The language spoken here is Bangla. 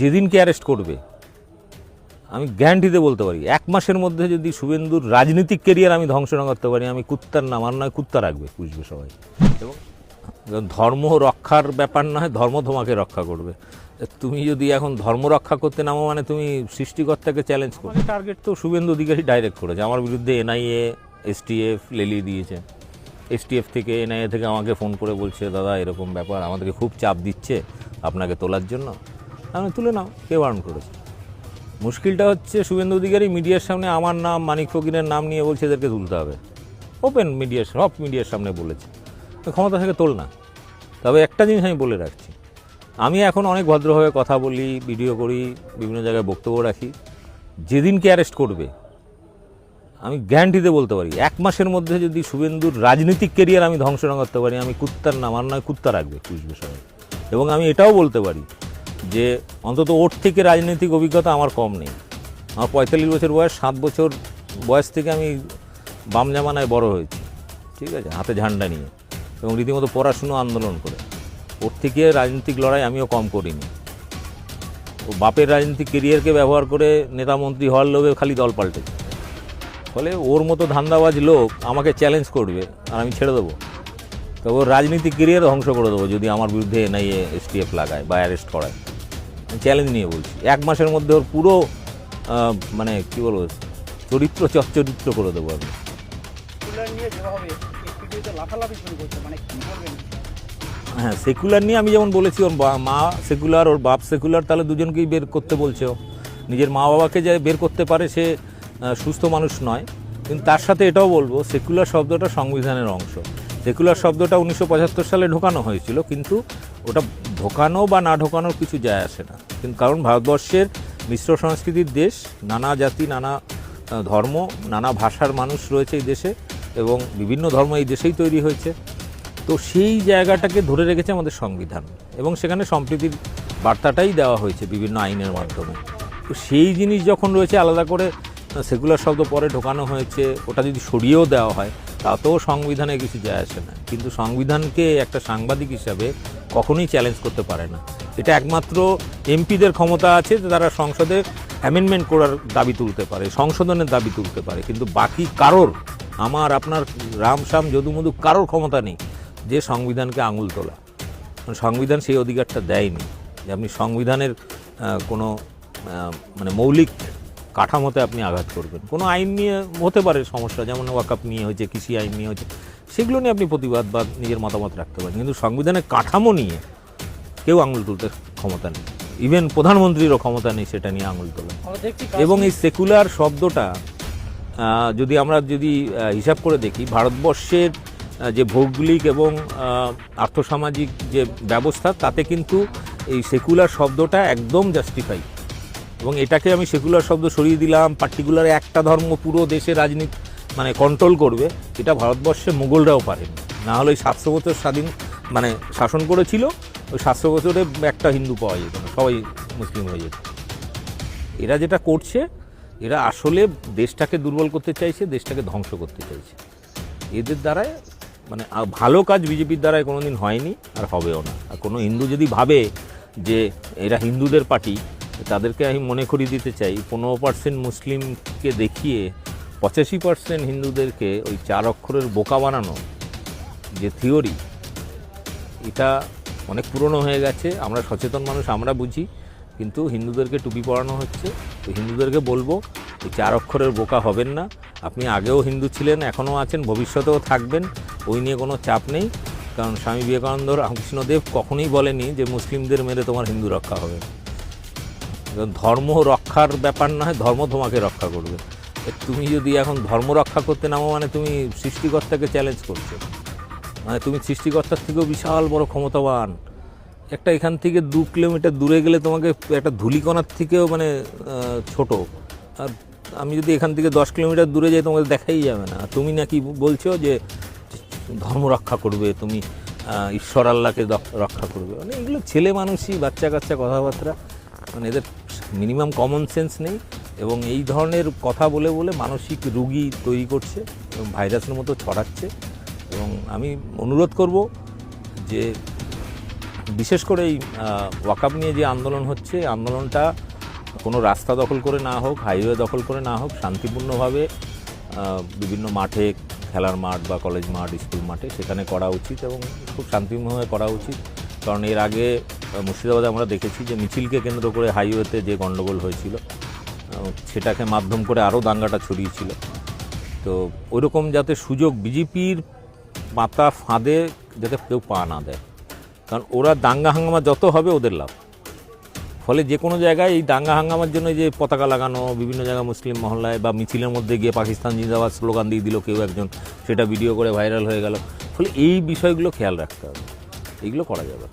যেদিনকে অ্যারেস্ট করবে, আমি গ্যারান্টিতে বলতে পারি, এক মাসের মধ্যে যদি শুভেন্দুর রাজনৈতিক কেরিয়ার আমি ধ্বংস না করতে পারি, আমি কুত্তার নাম, আর নয় কুত্তা রাখবে বুঝবে সবাই। এবং ধর্ম রক্ষার ব্যাপার না হয়, ধর্ম তোমাকে রক্ষা করবে। তুমি যদি এখন ধর্ম রক্ষা করতে নামো মানে তুমি সৃষ্টিকর্তাকে চ্যালেঞ্জ করো। টার্গেট তো শুভেন্দু অধিকারী ডাইরেক্ট করেছে। আমার বিরুদ্ধে এনআইএ এসটিএফ লেলিয়ে দিয়েছে। এসটিএফ থেকে এনআইএ থেকে আমাকে ফোন করে বলছে, দাদা, এরকম ব্যাপার আমাদেরকে খুব চাপ দিচ্ছে, আপনাকে তোলার জন্য। আমি তুলে নাও কে বারণ করেছে। মুশকিলটা হচ্ছে শুভেন্দু অধিকারী মিডিয়ার সামনে আমার নাম, মানিক ফকিরের নাম নিয়ে বলছে এদেরকে তুলতে হবে। ওপেন মিডিয়ার সব মিডিয়ার সামনে বলেছে। ক্ষমতা থেকে তোল না। তবে একটা জিনিস আমি বলে রাখছি। আমি এখন অনেক ভদ্রভাবে কথা বলি, ভিডিও করি, বিভিন্ন জায়গায় বক্তব্য রাখি। যেদিনকে অ্যারেস্ট করবে, আমি গ্যারান্টিতে বলতে পারি, এক মাসের মধ্যে যদি শুভেন্দুর রাজনৈতিক কেরিয়ার আমি ধ্বংস না করতে পারি, আমি কুত্তার নাম আর নয় কুত্তা রাখবে সবাই এবং আমি এটাও বলতে পারি যে অন্তত ওর থেকে রাজনৈতিক অভিজ্ঞতা আমার কম নেই। আমার পঁয়তাল্লিশ বছর বয়স, সাত বছর বয়স থেকে আমি বাম জামানায় বড় হয়েছি। ঠিক আছে? হাতে ঝান্ডা নিয়ে। এবং রীতিমতো পড়াশুনো, আন্দোলন করে। ওর থেকে রাজনৈতিক লড়াই আমিও কম করিনি। ও বাপের রাজনৈতিক কেরিয়ারকে ব্যবহার করে নেতা মন্ত্রী হওয়ার লোভে খালি দল পাল্টেছে ফলে ওর মতো ধান্দাবাজ লোক আমাকে চ্যালেঞ্জ করবে আর আমি ছেড়ে দেবো। তবে ওর রাজনীতিক কেরিয়ার ধ্বংস করে দেবো যদি আমার বিরুদ্ধে এনআইএ, এসটিএফ লাগায় বা অ্যারেস্ট করায়। চ্যালেঞ্জ নিয়ে বলছি। এক মাসের মধ্যে ওর পুরো মানে কী বলব চরিত্র চচ্চরিত্র করে দেবো আমি। মানে হ্যাঁ সেকুলার নিয়ে আমি যেমন বলেছি ওর মা সেকুলার ওর বাপ সেকুলার তাহলে দুজনকেই বের করতে বলছে ও। নিজের মা বাবাকে যে বের করতে পারে সে সুস্থ মানুষ নয়। কিন্তু তার সাথে এটাও বলব সেকুলার শব্দটা সংবিধানের অংশ। সেকুলার শব্দটা উনিশশো পঁচাত্তর সালে ঢোকানো হয়েছিল কিন্তু ওটা ঢোকানো বা না ঢোকানোর কিছু যায় আসে না। কিন্তু কারণ ভারতবর্ষের মিশ্র সংস্কৃতির দেশ, নানা জাতি, নানা ধর্ম, নানা ভাষার মানুষ রয়েছে এই দেশে এবং বিভিন্ন ধর্ম এই দেশেই তৈরি হয়েছে। তো সেই জায়গাটাকে ধরে রেখেছে আমাদের সংবিধান এবং সেখানে সম্প্রীতির বার্তাটাই দেওয়া হয়েছে বিভিন্ন আইনের মাধ্যমে। তো সেই জিনিস যখন রয়েছে আলাদা করে সেকুলার শব্দ পরে ঢোকানো হয়েছে, ওটা যদি সরিয়েও দেওয়া হয়, তাতেও সংবিধানে কিছু যায় আসে না। কিন্তু সংবিধানকে একটা সাংবাদিক হিসাবে কখনোই চ্যালেঞ্জ করতে পারে না। এটা একমাত্র এমপিদের ক্ষমতা আছে যে তারা সংসদে অ্যামেন্ডমেন্ট করার দাবি তুলতে পারে, সংশোধনের দাবি তুলতে পারে। কিন্তু বাকি কারোর, আমার, আপনার, রাম শাম যদুমধু কারোর ক্ষমতা নেই যে সংবিধানকে আঙুল তোলা। সংবিধান সেই অধিকারটা দেয়নি যে আপনি সংবিধানের কোনো মানে মৌলিক কাঠামোতে আপনি আঘাত করবেন। কোনো আইন নিয়ে হতে পারে সমস্যা যেমন ওয়াকাপ নিয়ে হয়েছে কৃষি আইন নিয়ে হয়েছে সেগুলো নিয়ে আপনি প্রতিবাদ বা নিজের মতামত রাখতে পারেন। কিন্তু সংবিধানের কাঠামো নিয়ে কেউ আঙুল তুলতে ক্ষমতা নেই। ইভেন প্রধানমন্ত্রীরও ক্ষমতা নেই সেটা নিয়ে আঙুল তোলা এবং এই সেকুলার শব্দটা যদি আমরা যদি হিসাব করে দেখি ভারতবর্ষের যে ভৌগোলিক এবং আর্থসামাজিক যে ব্যবস্থা তাতে কিন্তু এই সেকুলার শব্দটা একদম জাস্টিফাই এবং এটাকে আমি সেকুলার শব্দ সরিয়ে দিলাম। পার্টিকুলার একটা ধর্ম পুরো দেশে রাজনীতি মানে কন্ট্রোল করবে, এটা ভারতবর্ষে মুঘলরাও পারেনি। না হলে ওই সাতশো বছর স্বাধীন মানে শাসন করেছিল, ওই সাতশো বছরে একটা হিন্দু পাওয়া যেত না, সবাই মুসলিম হয়ে যেত। এরা যেটা করছে, এরা আসলে দেশটাকে দুর্বল করতে চাইছে, দেশটাকে ধ্বংস করতে চাইছে। এদের দ্বারায় মানে ভালো কাজ বিজেপির দ্বারায় কোনো দিন হয়নি, আর হবেও না। আর কোনো হিন্দু যদি ভাবে যে এরা হিন্দুদের পার্টি তাদেরকে আমি মনে করিয়ে দিতে চাই, পনেরো পার্সেন্ট মুসলিমকে দেখিয়ে পঁচাশি পার্সেন্ট হিন্দুদেরকে ওই চার অক্ষরের বোকা বানানো যে থিওরি, এটা অনেক পুরনো হয়ে গেছে, আমরা সচেতন মানুষ, আমরা বুঝি, কিন্তু হিন্দুদেরকে টুপি পরানো হচ্ছে। তো হিন্দুদেরকে বলব, এই চার অক্ষরের বোকা হবেন না। আপনি আগেও হিন্দু ছিলেন, এখনও আছেন, ভবিষ্যতেও থাকবেন, ওই নিয়ে কোনো চাপ নেই। কারণ স্বামী বিবেকানন্দ রামকৃষ্ণদেব কখনোই বলেনি যে মুসলিমদের মেরে তোমার হিন্দু রক্ষা হবে। ধর্ম রক্ষার ব্যাপার না হয় ধর্ম তোমাকে রক্ষা করবে। তুমি যদি এখন ধর্ম রক্ষা করতে নামো মানে তুমি সৃষ্টিকর্তাকে চ্যালেঞ্জ করছ। মানে তুমি সৃষ্টিকর্তার থেকেও বিশাল বড় ক্ষমতাবান। একটা এখান থেকে দু কিলোমিটার দূরে গেলে তোমাকে একটা ধুলিকণার থেকেও মানে ছোট। আর আমি যদি এখান থেকে দশ কিলোমিটার দূরে যাই, তোমাকে দেখাই যাবে না। তুমি নাকি বলছো যে, ধর্ম রক্ষা করবে, তুমি ঈশ্বর আল্লাহকে রক্ষা করবে। মানে এগুলো ছেলে মানুষই বাচ্চা কাচ্চা কথাবার্তা। মানে এদের মিনিমাম কমন সেন্স নেই এবং এই ধরনের কথা বলে বলে মানসিক রুগী তৈরি করছে এবং ভাইরাসের মতো ছড়াচ্ছে এবং আমি অনুরোধ করব যে বিশেষ করে এই ওয়াকাপ নিয়ে যে আন্দোলন হচ্ছে, আন্দোলনটা কোনো রাস্তা দখল করে না হোক হাইওয়ে দখল করে না হোক, শান্তিপূর্ণভাবে বিভিন্ন মাঠে খেলার মাঠ বা কলেজ মাঠ স্কুল মাঠে সেখানে করা উচিত এবং খুব শান্তিপূর্ণভাবে করা উচিত। কারণ এর আগে মুর্শিদাবাদে আমরা দেখেছি যে মিছিলকে কেন্দ্র করে হাইওয়েতে যে গণ্ডগোল হয়েছিল সেটাকে মাধ্যম করে আরও দাঙ্গাটা ছড়িয়েছিল। তো ওইরকম যাতে সুযোগ বিজেপির পাতা ফাঁদে যাতে কেউ পা না দেয়। কারণ ওরা দাঙ্গা হাঙ্গামা যত হবে ওদের লাভ। ফলে যে কোনো জায়গায় এই দাঙ্গা হাঙ্গামার জন্য যে পতাকা লাগানো, বিভিন্ন জায়গায় মুসলিম মহল্লায় বা মিছিলের মধ্যে গিয়ে পাকিস্তান জিন্দাবাদ স্লোগান দিয়ে দিল কেউ একজন, সেটা ভিডিও করে ভাইরাল হয়ে গেল। ফলে এই বিষয়গুলো খেয়াল রাখতে হবে। এইগুলো করা যাবে।